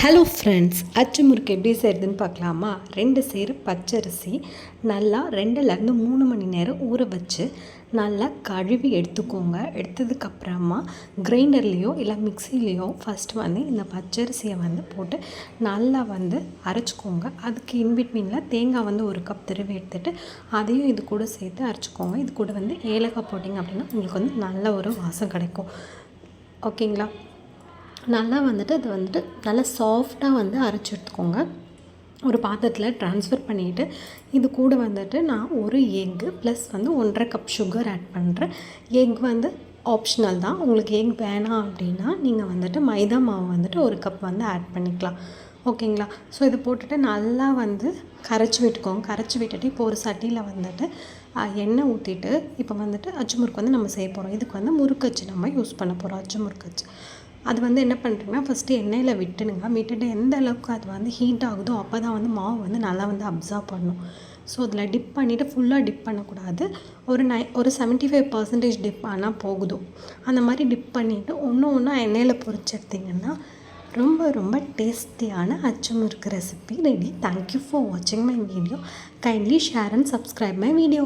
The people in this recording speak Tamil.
ஹலோ ஃப்ரெண்ட்ஸ் அச்சு முறுக்கு எப்படி செய்கிறதுன்னு பார்க்கலாமா? ரெண்டு சேரு பச்சரிசி நல்லா ரெண்டுலேருந்து மூணு மணி நேரம் ஊற வச்சு நல்லா கழுவி எடுத்துக்கோங்க. எடுத்ததுக்கப்புறமா கிரைண்டர்லேயோ இல்லை மிக்சிலேயோ ஃபஸ்ட்டு வந்து இந்த பச்சரிசியை வந்து போட்டு நல்லா வந்து அரைச்சிக்கோங்க. அதுக்கு இன்பிட்வீனில் தேங்காய் வந்து ஒரு கப் திருவி எடுத்துட்டு அதையும் இது கூட சேர்த்து அரைச்சிக்கோங்க. இது கூட வந்து ஏலக்காய் போட்டிங்க அப்படின்னா உங்களுக்கு வந்து நல்ல ஒரு வாசம் கிடைக்கும். ஓகேங்களா நல்லா வந்துட்டு அது வந்துட்டு நல்லா சாஃப்டாக வந்து அரைச்சி எடுத்துக்கோங்க. ஒரு பாத்திரத்தில் ட்ரான்ஸ்ஃபர் பண்ணிவிட்டு இது கூட வந்துட்டு நான் ஒரு எக்கு ப்ளஸ் வந்து ஒன்றரை கப் சுகர் ஆட் பண்ணுறேன் எக் வந்து ஆப்ஷனல் தான். உங்களுக்கு எக் வேணாம் அப்படின்னா நீங்கள் வந்துட்டு மைதா மாவு வந்துட்டு ஒரு கப் வந்து ஆட் பண்ணிக்கலாம். ஓகேங்களா? ஸோ இதை போட்டுட்டு நல்லா வந்து கரைச்சி விட்டுக்கோங்க. கரைச்சி விட்டுட்டு இப்போ ஒரு சட்டியில் வந்துட்டு எண்ணெய் ஊற்றிட்டு இப்போ வந்துட்டு அச்சு முறுக்கு வந்து நம்ம செய்ய போகிறோம் இதுக்கு வந்து முறுக்கச்சு நம்ம யூஸ் பண்ண போகிறோம் அச்சு முறுக்கச்சு அது வந்து என்ன பண்ணுறீங்கன்னா ஃபஸ்ட்டு எண்ணெயில் விட்டுனுங்க விட்டுட்டு எந்த அளவுக்கு அது வந்து ஹீட் ஆகுதோ அப்போ தான் வந்து மாவு வந்து நல்லா வந்து அப்சர்வ் பண்ணும். ஸோ அதில் டிப் பண்ணிவிட்டு ஃபுல்லாக டிப் பண்ணக்கூடாது. ஒரு நை ஒரு செவன்ட்டி ஃபைவ் பர்சன்டேஜ் டிப் ஆனால் போகுதோ அந்த மாதிரி டிப் பண்ணிவிட்டு ஒன்று ஒன்றா எண்ணெயில் பொறிச்செடுத்திங்கன்னா ரொம்ப ரொம்ப டேஸ்டியான அச்சமுறுக்கு recipe ready thank you for வாட்சிங் my video kindly share and subscribe my video